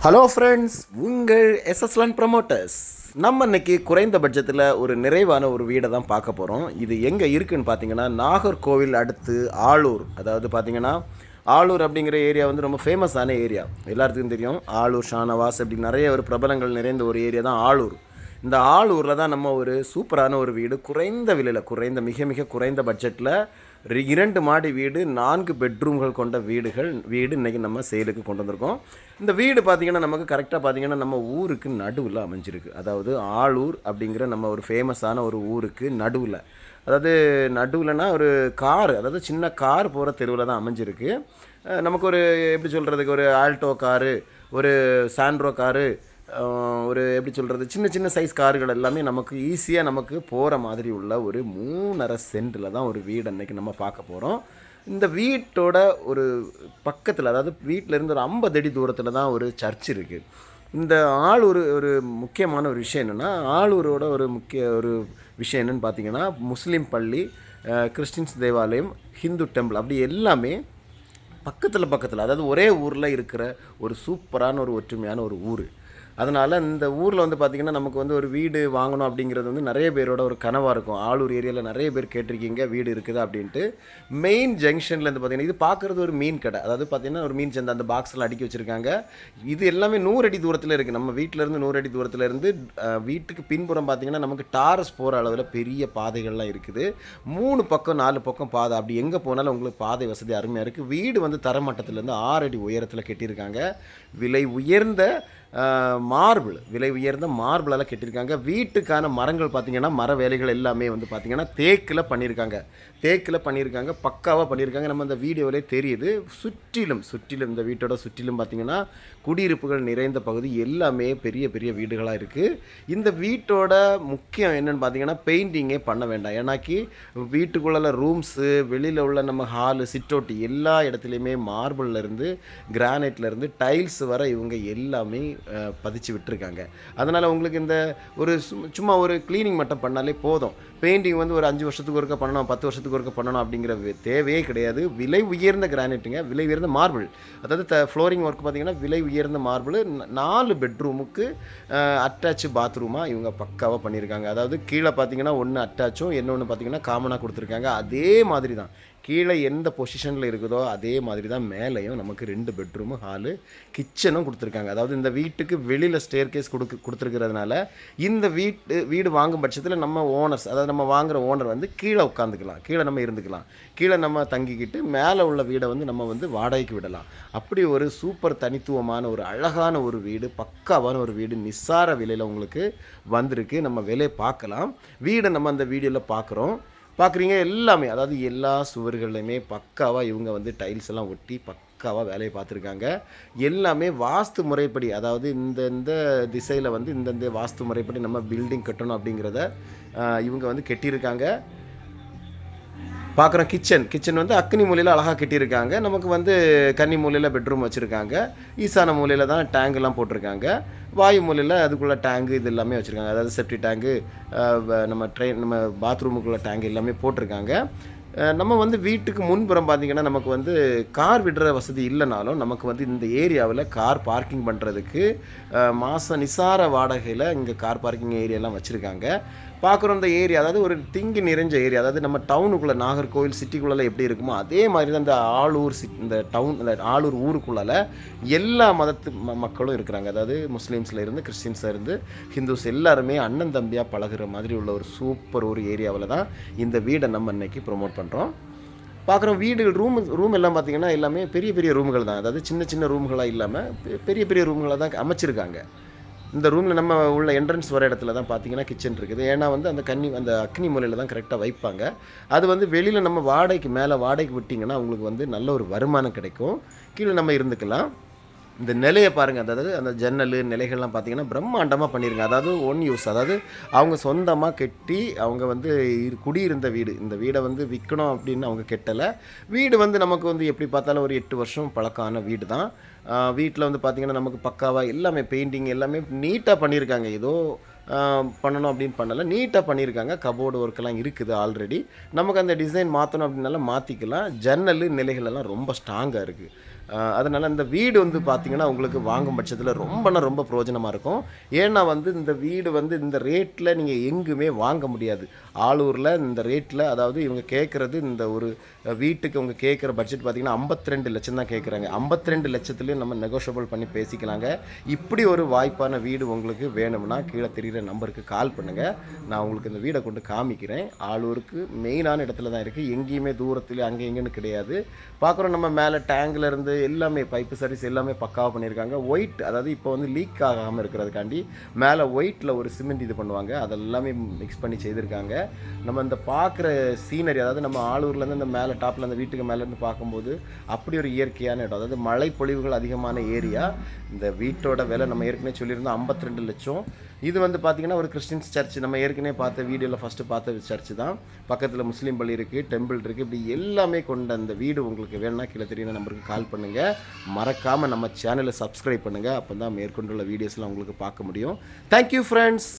Hello friends உங்கள் எஸ்எஸ்லான் promoters நம்ம இன்னைக்கு குறைந்த பட்ஜெட்டில் ஒரு நிறைவான ஒரு வீடை தான் பார்க்க போகிறோம் இது எங்கே இருக்குன்னு பார்த்தீங்கன்னா நாகர்கோவில் அடுத்து ஆளூர் அதாவது பார்த்தீங்கன்னா ஆளூர் அப்படிங்கிற ஏரியா வந்து ரொம்ப ஃபேமஸான ஏரியா. எல்லாத்துக்கும் தெரியும். ஆளூர் ஷானவாஸ் அப்படி நிறைய ஒரு பிரபலங்கள் நிறைந்த ஒரு ஏரியா தான் ஆளூர் இந்த ஆளூரில் தான் நம்ம ஒரு சூப்பரான ஒரு வீடு குறைந்த விலையில் குறைந்த மிக மிக குறைந்த பட்ஜெட்டில் இரண்டு மாடி வீடு நான்கு பெட்ரூம்கள் கொண்ட வீடுகள் வீடு இன்றைக்கி நம்ம சேலுக்கு கொண்டு வந்திருக்கோம். இந்த வீடு பார்த்திங்கன்னா நமக்கு கரெக்டாக பார்த்திங்கன்னா நம்ம ஊருக்கு நடுவில் அமைஞ்சிருக்கு. அதாவது ஆளூர் அப்படிங்கிற நம்ம ஒரு ஃபேமஸான ஒரு ஊருக்கு நடுவில். அதாவது நடுவில்னா ஒரு கார் அதாவது சின்ன கார் போகிற தெருவில் தான் அமைஞ்சிருக்கு. நமக்கு ஒரு எப்படி சொல்கிறதுக்கு ஒரு ஆல்டோ காரு ஒரு சாண்ட்ரோ காரு ஒரு எப்படி சொல்கிறது சின்ன சின்ன சைஸ் கார்கள் எல்லாமே நமக்கு ஈஸியாக நமக்கு போகிற மாதிரி உள்ள ஒரு மூணரை சென்டில் தான் ஒரு வீடு அன்னைக்கு நம்ம பார்க்க போகிறோம் இந்த வீட்டோட ஒரு பக்கத்தில் அதாவது வீட்டில் இருந்து ஒரு ஐம்பது அடி தூரத்தில் தான் ஒரு சர்ச் இருக்குது இந்த ஆளூர் ஒரு முக்கியமான ஒரு விஷயம் என்னென்னா ஆளூரோட ஒரு முக்கிய ஒரு விஷயம் என்னென்னு பார்த்தீங்கன்னா முஸ்லீம் பள்ளி கிறிஸ்டின்ஸ் தேவாலயம் ஹிந்து டெம்பிள் அப்படி எல்லாமே பக்கத்தில் பக்கத்தில் அதாவது ஒரே ஊரில் இருக்கிற ஒரு சூப்பரான ஒரு ஒற்றுமையான ஒரு ஊர். அதனால் இந்த ஊரில் வந்து பார்த்திங்கன்னா நமக்கு வந்து ஒரு வீடு வாங்கணும் அப்படிங்கிறது வந்து நிறைய பேரோட ஒரு கனவாக இருக்கும். ஆளூர் ஏரியாவில் நிறைய பேர் கேட்டிருக்கீங்க வீடு இருக்குதா அப்படின்ட்டு. மெயின் ஜங்ஷன்லேருந்து பார்த்தீங்கன்னா இது பார்க்குறது ஒரு மீன் கடை. அதாவது பார்த்திங்கன்னா ஒரு மீன் சந்தை அந்த பாக்ஸில் அடுக்கி வச்சுருக்காங்க. இது எல்லாமே நூறு அடி தூரத்தில் இருக்குது நம்ம வீட்டிலேருந்து நூறு அடி தூரத்தில் இருந்து வீட்டுக்கு பின்புறம் பார்த்திங்கன்னா நமக்கு டாரஸ் போகிற அளவில் பெரிய பாதைகள்லாம் இருக்குது. மூணு பக்கம் நாலு பக்கம் பாதை. அப்படி எங்கே போனாலும் உங்களுக்கு பாதை வசதி அருமையாக இருக்குது வீடு வந்து தரமட்டத்திலேருந்து ஆறு அடி உயரத்தில் கட்டியிருக்காங்க. விலை உயர்ந்த மார்பிள். விலை உயர்ந்த மார்பிளெல்லாம் கட்டியிருக்காங்க வீட்டுக்கான மரங்கள் பார்த்திங்கன்னா மர வேலைகள் எல்லாமே வந்து பார்த்திங்கன்னா தேக்கில் பண்ணியிருக்காங்க தேக்கில் பண்ணியிருக்காங்க பக்காவாக பண்ணியிருக்காங்க நம்ம அந்த வீடியோவிலே தெரியுது. சுற்றிலும் சுற்றிலும் இந்த வீட்டோட சுற்றிலும் பார்த்திங்கன்னா குடியிருப்புகள் நிறைந்த பகுதி எல்லாமே பெரிய பெரிய வீடுகளாக இருக்குது இந்த வீட்டோட முக்கியம் என்னென்னு பார்த்தீங்கன்னா பெயிண்டிங்கே பண்ண வேண்டாம். ஏன்னாக்கி வீட்டுக்குள்ள ரூம்ஸு வெளியில் உள்ள நம்ம ஹாலு சிட்டோட்டி எல்லா இடத்துலையுமே மார்பிள்லேருந்து கிரானைட்லேருந்து டைல்ஸ் வர இவங்க எல்லாமே பதிச்சு விட்டுருக்காங்க. அதனால் உங்களுக்கு இந்த ஒரு சும்மா ஒரு க்ளீனிங் மட்டும் பண்ணாலே போதும். பெயிண்டிங் வந்து ஒரு அஞ்சு வருஷத்துக்கு ஒருக்க பண்ணணும் பத்து வருஷத்துக்கு ஒருக்க பண்ணணும் அப்படிங்கிற தேவையே கிடையாது. விலை உயர்ந்த கிரானைட்டுங்க விலை உயர்ந்த மார்பிள் அதாவது த ஃப்ளோரிங் ஒர்க் பார்த்தீங்கன்னா விலை உயர்ந்த மார்பிள் நாலு பெட்ரூமுக்கு அட்டாச் பாத்ரூமாக இவங்க பக்காவாக பண்ணியிருக்காங்க. அதாவது கீழே பார்த்தீங்கன்னா ஒன்று அட்டாச்சும் இன்னொன்று பார்த்தீங்கன்னா காமனாக கொடுத்துருக்காங்க. அதே மாதிரி தான் கீழே எந்த பொசிஷனில் இருக்குதோ அதே மாதிரி தான் மேலேயும் நமக்கு ரெண்டு பெட்ரூமு ஹாலு கிச்சனும் கொடுத்துருக்காங்க. அதாவது இந்த வீட்டுக்கு வெளியில் ஸ்டேர் கேஸ் கொடுக்கு கொடுத்துருக்கிறதுனால இந்த வீட்டு வீடு வாங்கும் பட்சத்தில் நம்ம ஓனர்ஸ் அதாவது நம்ம வாங்குகிற ஓனர் வந்து கீழே உட்காந்துக்கலாம் கீழே நம்ம இருந்துக்கலாம். கீழே நம்ம தங்கிக்கிட்டு மேலே உள்ள வீடை வந்து நம்ம வந்து வாடகைக்கு விடலாம். அப்படி ஒரு சூப்பர் தனித்துவமான ஒரு அழகான ஒரு வீடு பக்காவான ஒரு வீடு நிஸ்சார விலையில் உங்களுக்கு வந்திருக்கு. நம்ம விலையை பார்க்கலாம். வீடை நம்ம அந்த வீடியோவில் பார்க்குறோம். பார்க்குறீங்க? எல்லாமே. அதாவது எல்லா சுவர்கள்லையுமே பக்காவாக இவங்க வந்து டைல்ஸ் எல்லாம் ஒட்டி பக்காவாக வேலையை பார்த்துருக்காங்க. எல்லாமே வாஸ்து முறைப்படி அதாவது இந்த இந்த திசையில் வந்து இந்தந்த வாஸ்து முறைப்படி நம்ம பில்டிங் கட்டணும் அப்படிங்கிறத இவங்க வந்து கட்டியிருக்காங்க. பார்க்குறோம் கிச்சன். கிச்சன் வந்து அக்னி மூலையில் அழகாக கட்டியிருக்காங்க. நமக்கு வந்து கன்னி மூலையில் பெட்ரூம் வச்சுருக்காங்க. ஈசான மூலையில் தான் டேங்க்லாம் போட்டிருக்காங்க. வாயு மூலையில் அதுக்குள்ளே டேங்கு இது எல்லாமே வச்சுருக்காங்க. அதாவது செப்டி டேங்கு நம்ம ட்ரெயின் நம்ம பாத்ரூமுக்குள்ள டேங்க் எல்லாமே போட்டிருக்காங்க. நம்ம வந்து வீட்டுக்கு முன்புறம் பார்த்தீங்கன்னா நமக்கு வந்து கார் விடுற வசதி இல்லைனாலும் நமக்கு வந்து இந்த ஏரியாவில் கார் பார்க்கிங் பண்ணுறதுக்கு மாதம் நிசார வாடகையில் இங்கே கார் பார்க்கிங் ஏரியாலாம் வச்சுருக்காங்க. பார்க்குறோம் இந்த ஏரியா அதாவது ஒரு திங்கி நிறைஞ்ச ஏரியா அதாவது நம்ம டவுனுக்குள்ளே நாகர்கோவில் சிட்டிக்குள்ளே எப்படி இருக்குமோ அதே மாதிரி தான் இந்த ஆளூர் சிட் இந்த டவுன் இந்த ஆளூர் ஊருக்குள்ளால் எல்லா மதத்து ம- மக்களும் இருக்கிறாங்க. அதாவது முஸ்லீம்ஸில் இருந்து கிறிஸ்டின்ஸில் இருந்து ஹிந்துஸ் எல்லாருமே அண்ணன் தம்பியாக பழகுற மாதிரி உள்ள ஒரு சூப்பர் ஒரு ஏரியாவில் தான் இந்த வீடை நம்ம இன்றைக்கி ப்ரொமோட் பண்ணுறோம் பார்க்குறோம் வீடுகள் ரூம் ரூம் எல்லாம் பார்த்தீங்கன்னா எல்லாமே பெரிய பெரிய ரூம்கள் தான். அதாவது சின்ன சின்ன ரூம்களாக இல்லாமல் பெரிய பெரிய ரூம்களாக தான் அமைச்சிருக்காங்க. இந்த ரூமில் நம்ம உள்ள என்ட்ரன்ஸ் வர இடத்துல தான் பார்த்தீங்கன்னா கிச்சன் இருக்குது. ஏன்னா வந்து அந்த கன்னி அந்த அக்னி மூலையில் தான் கரெக்டாக வைப்பாங்க. அது வந்து வெளியில் நம்ம வாடகைக்கு மேலே வாடகைக்கு விட்டிங்கன்னா உங்களுக்கு வந்து நல்ல ஒரு வருமானம் கிடைக்கும். கீழே நம்ம இருந்துக்கலாம். இந்த நிலையை பாருங்கள் அதாவது அந்த ஜன்னல் நிலைகள்லாம் பார்த்தீங்கன்னா பிரம்மாண்டமாக பண்ணியிருக்காங்க அதாவது ஒன் யூஸ் அதாவது அவங்க சொந்தமாக கட்டி அவங்க வந்து குடியிருந்த வீடு. இந்த வீடை வந்து விற்கணும் அப்படின்னு அவங்க கெட்டலை. வீடு வந்து நமக்கு வந்து எப்படி பார்த்தாலும் ஒரு எட்டு வருஷம் பழக்கமான வீடு தான். வீட்டில் வந்து பார்த்திங்கன்னா நமக்கு பக்காவாக எல்லாமே பெயிண்டிங் எல்லாமே நீட்டாக பண்ணியிருக்காங்க ஏதோ பண்ணணும் அப்படின்னு பண்ணல. நீட்டாக பண்ணியிருக்காங்க. கபோர்டு ஒர்க்கெல்லாம் இருக்குது ஆல்ரெடி நமக்கு அந்த டிசைன் மாற்றணும் அப்படின்னால மாற்றிக்கலாம் ஜன்னல் நிலைகளெல்லாம் ரொம்ப ஸ்ட்ராங்காக இருக்குது அதனால் இந்த வீடு வந்து பார்த்தீங்கன்னா உங்களுக்கு வாங்கும் பட்சத்தில் ரொம்பனா ரொம்ப பிரயோஜனமாக இருக்கும். ஏன்னா வந்து இந்த வீடு வந்து இந்த ரேட்டில் நீங்கள் எங்குமே வாங்க முடியாது. ஆளூரில் இந்த ரேட்டில் அதாவது இவங்க கேட்குறது இந்த ஒரு வீட்டுக்கு அவங்க கேட்குற பட்ஜெட் பார்த்தீங்கன்னா 52 லட்சம் தான் கேட்குறாங்க 52 லட்சத்துலேயும் நம்ம நெகோஷியபிள் பண்ணி பேசிக்கலாங்க. இப்படி ஒரு வாய்ப்பான வீடு உங்களுக்கு வேணும்னா கீழே தெரிகிற நம்பருக்கு கால் பண்ணுங்கள் நான் உங்களுக்கு இந்த வீடை கொண்டு காமிக்கிறேன். ஆளூருக்கு மெயினான இடத்துல தான் இருக்குது எங்கேயுமே தூரத்தில் அங்கே எங்கேன்னு கிடையாது. பார்க்குறோம் நம்ம மேலே டேங்க்லேருந்து எல்லாமே பைப்பு சர்வீஸ் எல்லாமே பக்காவாக பண்ணியிருக்காங்க. ஒயிட் அதாவது இப்போ வந்து லீக் ஆகாமல் இருக்கிறதுக்காண்டி மேலே ஒயிட்டில் ஒரு சிமெண்ட் இது பண்ணுவாங்க. அதெல்லாமே மிக்ஸ் பண்ணி செய்திருக்காங்க. நம்ம இந்த பார்க்குற சீனரி அதாவது நம்ம ஆளூர்லேருந்து இந்த மேலே டாப்பில் அந்த வீட்டுக்கு மேலேருந்து பார்க்கும்போது அப்படி ஒரு இயற்கையான இடம். அதாவது மழை பொழிவுகள் அதிகமான ஏரியா. இந்த வீட்டோட விலை நம்ம ஏற்கனவே சொல்லியிருந்தோம் 52 லட்சம். இது வந்து பார்த்தீங்கன்னா ஒரு கிறிஸ்டின்ஸ் சர்ச் நம்ம ஏற்கனவே பார்த்த வீடியோவில் ஃபஸ்ட்டு பார்த்த சர்ச் தான். பக்கத்தில் முஸ்லீம் பள்ளி இருக்குது டெம்பிள் இருக்குது இப்படி எல்லாமே கொண்ட அந்த வீடு உங்களுக்கு வேணும்னா கீழே தெரியுற நம்பருக்கு கால் பண்ணுங்கள் மறக்காமல் நம்ம சேனலை சப்ஸ்கிரைப் பண்ணுங்கள் அப்போ தான் மேற்கொண்டுள்ள வீடியோஸ்லாம் உங்களுக்கு பார்க்க முடியும். Thank you friends